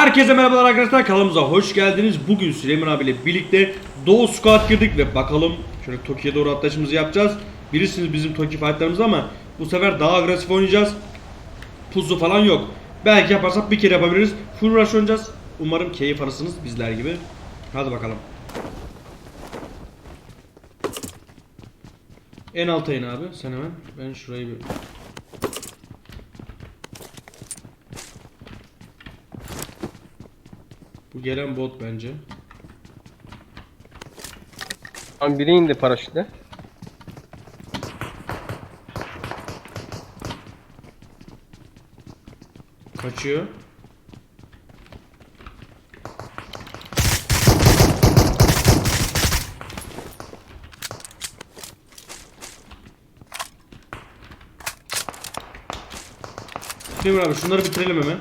Herkese merhabalar arkadaşlar kanalımıza hoş geldiniz. Bugün Süleyman abiyle birlikte Doğu Squad girdik ve bakalım şöyle Toki'ye doğru atlayışımızı yapacağız. Bilirsiniz bizim Toki fightlarımız ama bu sefer daha agresif oynayacağız. Pusu falan yok. Belki yaparsak bir kere yapabiliriz. Full rush oynayacağız. Umarım keyif alırsınız bizler gibi. Hadi bakalım. En alta in abi sen hemen. Ben şurayı bir... Bu gelen bot bence. Lan biri indi paraşütle. Kaçıyor. Süleyman abi şunları bitirelim hemen.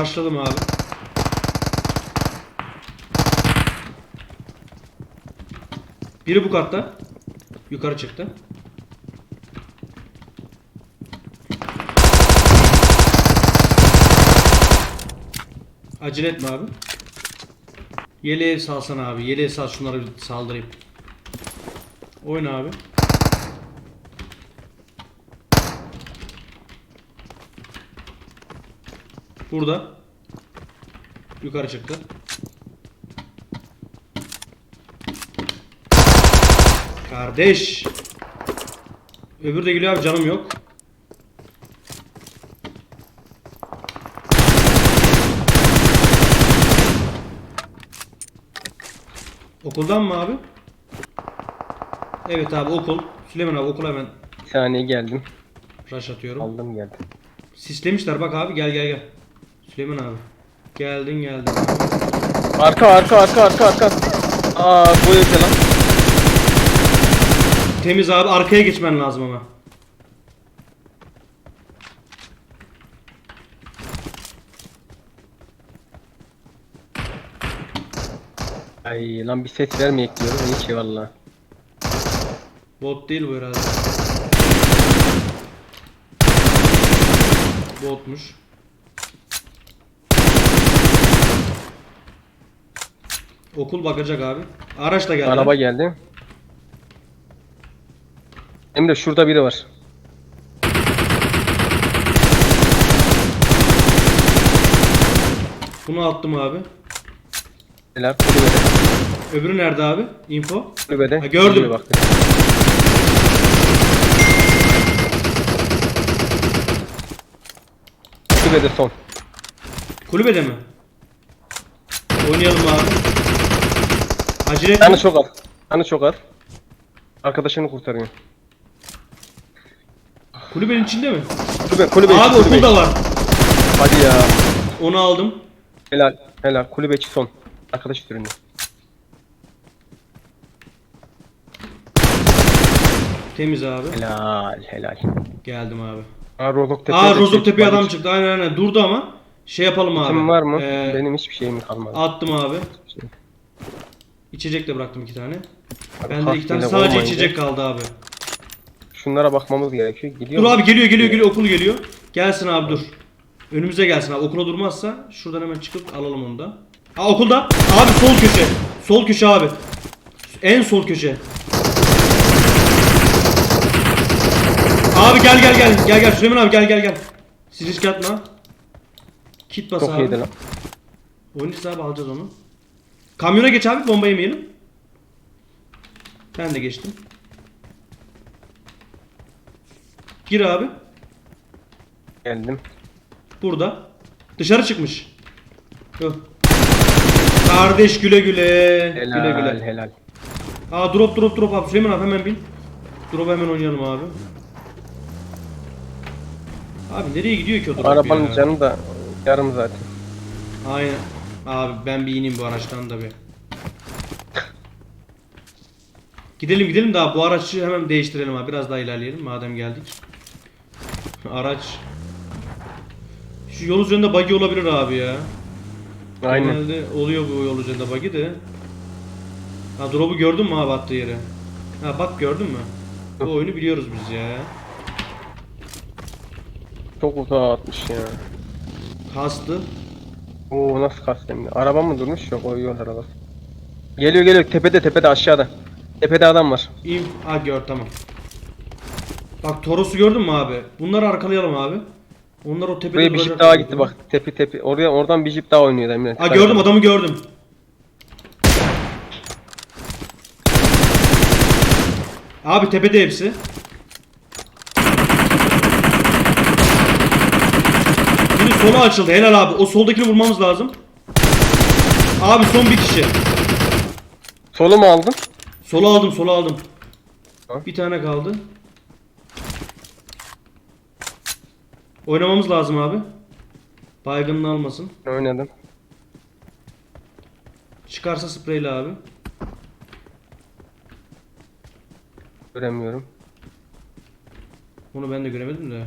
Rushladım abi. Biri bu katta. Yukarı çıktı. Acele etme abi. Yeleğe salsana abi. Yeleğe sal şunları saldırayım. Oyna abi. Burada. Yukarı çıktı. Kardeş. Öbürü de geliyor abi canım yok. Okuldan mı abi? Evet abi okul. Süleyman abi okula hemen Bir saniye geldim. rush atıyorum. Aldım geldim. Sislemişler bak abi gel gel gel. Süleyman abi. Geldin geldin. Arka arka arka arka arka. Aa bu evde lan. Temiz abi arkaya geçmen lazım ama. Ay lan bir ses vermeyek diyorum. İyi ki valla. Bot değil bu herhalde. Botmuş. Okul bakacak abi. Araç da geldi. Araba geldi. Emre şurada biri var. Bunu attım abi. Neler kulübede. Öbürü nerede abi? Info. Kulübede. Ha, gördüm. Kulübe Bak. Kulübede son. Kulübede mi? Oynayalım abi. Acele etme. Canı çok az. Canı çok az. Arkadaşını kurtarıyor. Kulübenin içinde mi? Kulübe, kulübe Abi içi, kulübe okulda içi. var. Hadi ya. Onu aldım. Helal, helal. Kulübeci son. Arkadaş türünde. Temiz abi. Helal, helal. Geldim abi. Aa Rozoktepe. Aa Rozoktepe adam çıktı. Aynen aynen. Durdu ama. Şey yapalım abi. Kim var mı? Ee, Benim hiçbir şeyim kalmadı. Attım abi. Şey. İçecek de bıraktım iki tane. Abi Bende iki tane sadece olmayınca içecek kaldı abi. Şunlara bakmamız gerekiyor. Gidiyor Dur mu? abi geliyor geliyor geliyor okul geliyor. Gelsin abi dur. Önümüze gelsin abi. Okula durmazsa şuradan hemen çıkıp alalım onu da. Aa okulda. Abi sol köşe. Sol köşe abi. En sol köşe. Abi gel gel gel. Gel gel Süleyman abi gel gel gel. Siz risk atma. Kit bas Çok abi. iyiydi lan. Oynayacağız abi alacağız onu. Kamyona geç abi bomba yemeyelim. Ben de geçtim. Gir abi. Geldim. Burada. Dışarı çıkmış. Yok. Kardeş güle güle. Helal, Güle güle. helal. Aa drop drop drop abi. Süleyman abi hemen bin. Drop hemen oynayalım abi. Abi nereye gidiyor ki o drop Arabanın ya? canı da yarım zaten. Aynen. Abi ben bir ineyim bu araçtan da bir. Gidelim gidelim daha bu aracı hemen değiştirelim abi. Biraz daha ilerleyelim madem geldik. Araç. Şu yol üzerinde buggy olabilir abi ya. Aynen. Genelde oluyor bu yol üzerinde buggy de. Ha drop'u gördün mü abi attığı yere? Ha bak gördün mü? Bu oyunu biliyoruz biz ya. Çok uzağa atmış ya. Kastı. Oo nasıl kastım? Araba mı durmuş? Yok o yol arabası. Geliyor geliyor tepede tepede aşağıda. Tepede adam var. İn. Ha gör tamam. Bak Toros'u gördün mü abi? Bunları arkalayalım abi. Onlar o tepede Buraya bir duracak jip daha abi. gitti bak. Tepe tepe. Oraya oradan bir jip daha oynuyor Emre. Ha gördüm adamı gördüm. Abi tepede hepsi. Sola açıldı helal abi. O soldakini vurmamız lazım. Abi son bir kişi. Solu mu aldın? Sola aldım sola aldım. Bir tane kaldı. Oynamamız lazım abi. Baygınını almasın. Oynadım. Çıkarsa spreyle abi. Göremiyorum. Onu ben de göremedim de.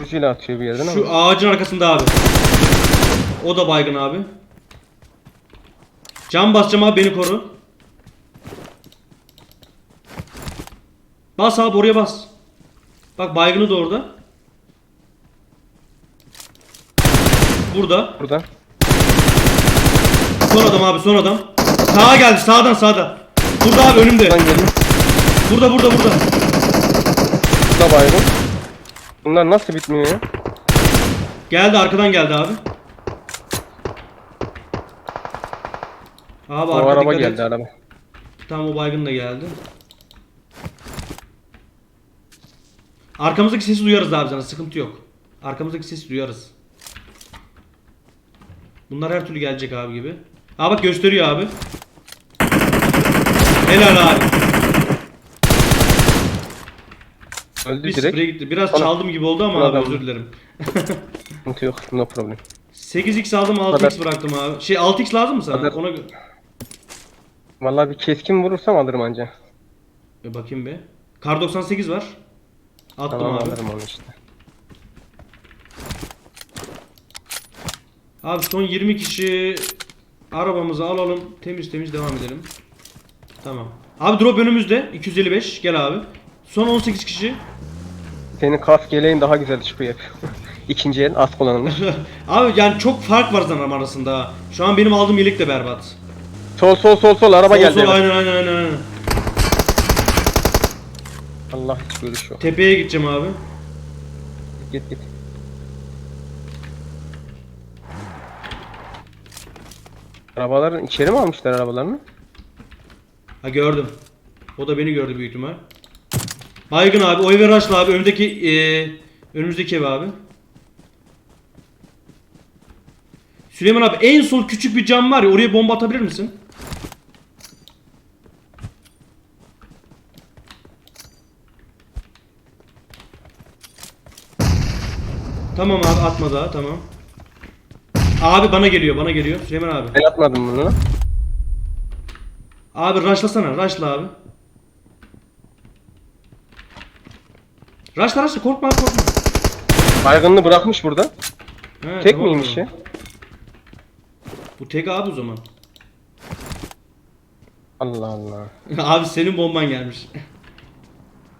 Kuziyle atıyor bir yerden ama. Şu ağacın arkasında abi. O da baygın abi. Can basacağım abi beni koru. Bas abi oraya bas. Bak baygını da orada. Burada. Burada. Son adam abi son adam. Sağa geldi sağdan sağda. Burada abi önümde. Buradan geliyor. Burada burada burada. Burada baygın. Bunlar nasıl bitmiyor ya? Geldi arkadan geldi abi. Abi O arka araba dikkat geldi et. araba. Tam o baygın da geldi. Arkamızdaki sesi duyarız abi sana sıkıntı yok. Arkamızdaki sesi duyarız. Bunlar her türlü gelecek abi gibi. Aa bak gösteriyor abi. Helal abi. Öldü Bir direkt. gitti. Biraz Bana- çaldım gibi oldu ama Bana abi da- özür dilerim. Sıkıntı yok. No problem. 8x aldım 6x Kadar- bıraktım abi. Şey 6x lazım mı sana? Kadar- Ona gö- Vallahi bir keskin vurursam alırım anca. Bir bakayım be. Kar 98 var. Attım Tamam abi. alırım onu işte. Abi son 20 kişi arabamızı alalım. Temiz temiz devam edelim. Tamam. Abi drop önümüzde. 255. Gel abi. Son 18 kişi. Senin kask yeleğin daha güzel çıkıyor. İkinci el az kullanılır. abi yani çok fark var zanam arasında. Şu an benim aldığım yelek de berbat. Sol sol sol sol araba Sol, geldi. sol, aynen aynen aynen. aynen. Allah hiç görüş yok. Tepeye gideceğim abi. Git git. Arabaların içeri mi almışlar arabalarını? Ha gördüm. O da beni gördü büyük ihtimal. Baygın abi. O eve rush'la abi. Önümüzdeki eee önümüzdeki ev abi. Süleyman abi en sol küçük bir cam var ya oraya bomba atabilir misin? Tamam abi atma daha tamam. Abi bana geliyor bana geliyor Süleyman abi. Ben atmadım bunu. Abi rushlasana rushla abi. Rushla rushla korkma abi korkma. Baygınını bırakmış burada. He, Tek tamam miymiş ya? Bu tek abi o zaman. Allah Allah. abi senin bomban gelmiş.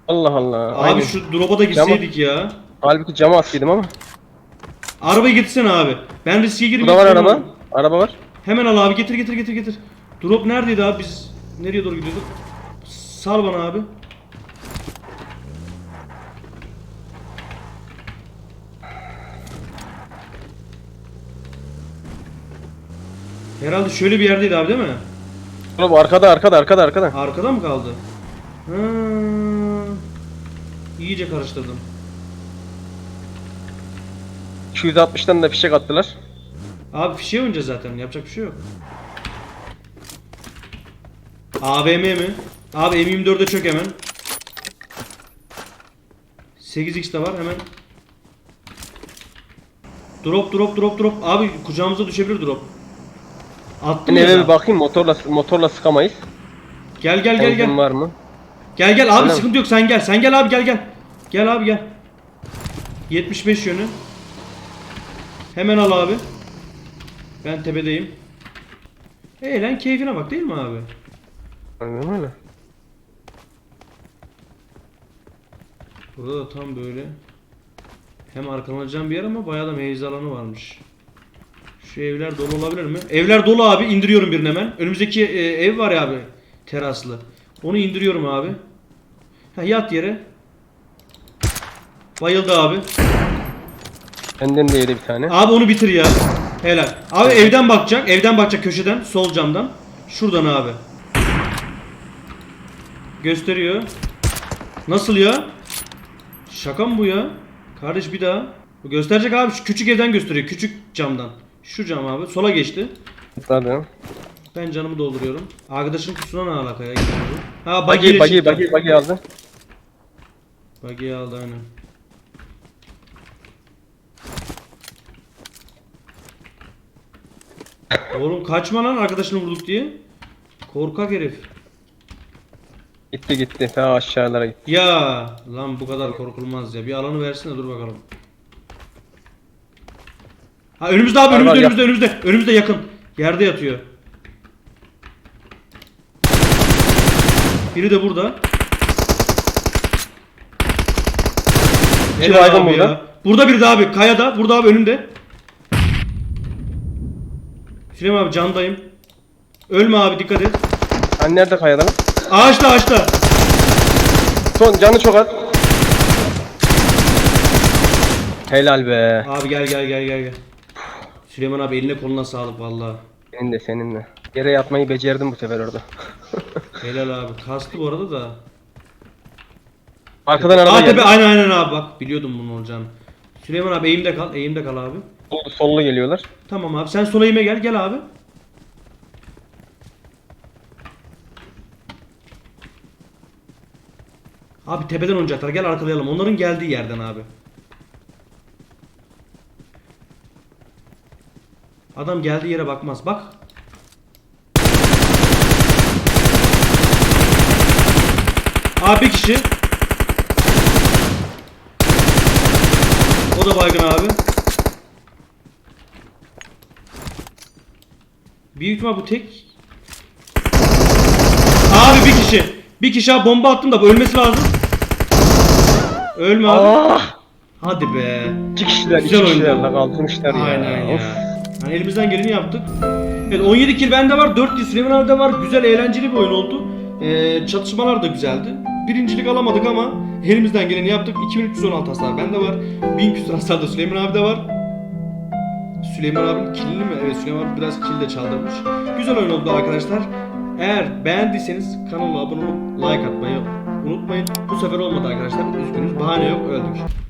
Allah Allah. Abi Aynen. şu drop'a da gitseydik ya. Halbuki cama attıydım ama. Arabayı getirsene abi. Ben riske girmek Burada var araba. Araba var. Hemen al abi getir getir getir getir. Drop neredeydi abi biz nereye doğru gidiyorduk? Sal bana abi. Herhalde şöyle bir yerdeydi abi değil mi? Oğlum arkada arkada arkada arkada. Arkada mı kaldı? Ha. İyice karıştırdım. 260'tan da fişek attılar. Abi fişe oynayacağız zaten. Yapacak bir şey yok. AVM mi? Abi M24'e çök hemen. 8x de var hemen. Drop drop drop drop. Abi kucağımıza düşebilir drop. Attım Ben ya. eve da. bir bakayım motorla motorla sıkamayız. Gel gel gel Benzin gel. var mı? Gel gel abi Öyle mi? sıkıntı yok sen gel. Sen gel abi gel gel. Gel abi gel. 75 yönü. Hemen al abi. Ben tepedeyim. Eğlen keyfine bak değil mi abi? Aynen öyle. Burada da tam böyle hem arkalanacağım bir yer ama bayağı da meyze alanı varmış. Şu evler dolu olabilir mi? Evler dolu abi. indiriyorum birini hemen. Önümüzdeki e, ev var ya abi. Teraslı. Onu indiriyorum abi. Ha, yat yere. Bayıldı abi. Benden de yedi bir tane. Abi onu bitir ya. Helal. Abi evden bakacak. Evden bakacak köşeden. Sol camdan. Şuradan abi. Gösteriyor. Nasıl ya? Şaka mı bu ya? Kardeş bir daha. Bu gösterecek abi. Şu küçük evden gösteriyor. Küçük camdan. Şu cam abi. Sola geçti. Zıpladım. Ben canımı dolduruyorum. Arkadaşın kutusuna ne alaka ya? Ha Bagi buggy bagi bagi bagi aldı. Buggy'yi aldı aynen. Oğlum kaçma lan arkadaşını vurduk diye. Korkak herif. Gitti gitti. Ta aşağılara gitti. Ya lan bu kadar korkulmaz ya. Bir alanı versene dur bakalım. Ha önümüzde abi önümüzde var, önümüzde önümüzde. Önümüzde yakın. Yerde yatıyor. Biri de burada. İki Helal abi burada. ya. Burada biri de abi. Kayada. Burada abi önümde. Süleyman abi candayım. Ölme abi dikkat et. Sen nerede kayada lan? Ağaçta ağaçta. Son canı çok az. Helal be. Abi gel gel gel gel gel. Süleyman abi eline koluna sağlık vallahi. Senin de senin de. Yere yatmayı becerdim bu sefer orada. Helal abi. Kastı bu arada da. Arkadan araba Aa geldi. tepe aynen aynen abi bak biliyordum bunun olacağını. Süleyman abi eğimde kal. Eğimde kal abi. Sollu, sollu geliyorlar. Tamam abi sen sola eğime gel. Gel abi. Abi tepeden oynayacaklar. Gel arkalayalım. Onların geldiği yerden abi. Adam geldiği yere bakmaz. Bak. Abi bir kişi. O da baygın abi. Büyük ihtimal bu tek. Abi bir kişi. Bir kişi abi bomba attım da ölmesi lazım. Ölme abi. Ah! Hadi be. İki kişiler, iki Güzel kişiler oyundu. lan kaldırmışlar ya. Aynen ya. Of. Yani elimizden geleni yaptık. Evet 17 kill bende var, 4 kill Süleyman abi de var. Güzel eğlenceli bir oyun oldu. Ee, çatışmalar da güzeldi. Birincilik alamadık ama elimizden geleni yaptık. 2316 hasar bende var. 1000 küsur hasar da Süleyman abi de var. Süleyman abinin killini mi? Evet Süleyman abi biraz kill de çaldırmış. Güzel oyun oldu arkadaşlar. Eğer beğendiyseniz kanala abone olup like atmayı unutmayın. Bu sefer olmadı arkadaşlar. Üzgünüz. Bahane yok öldük.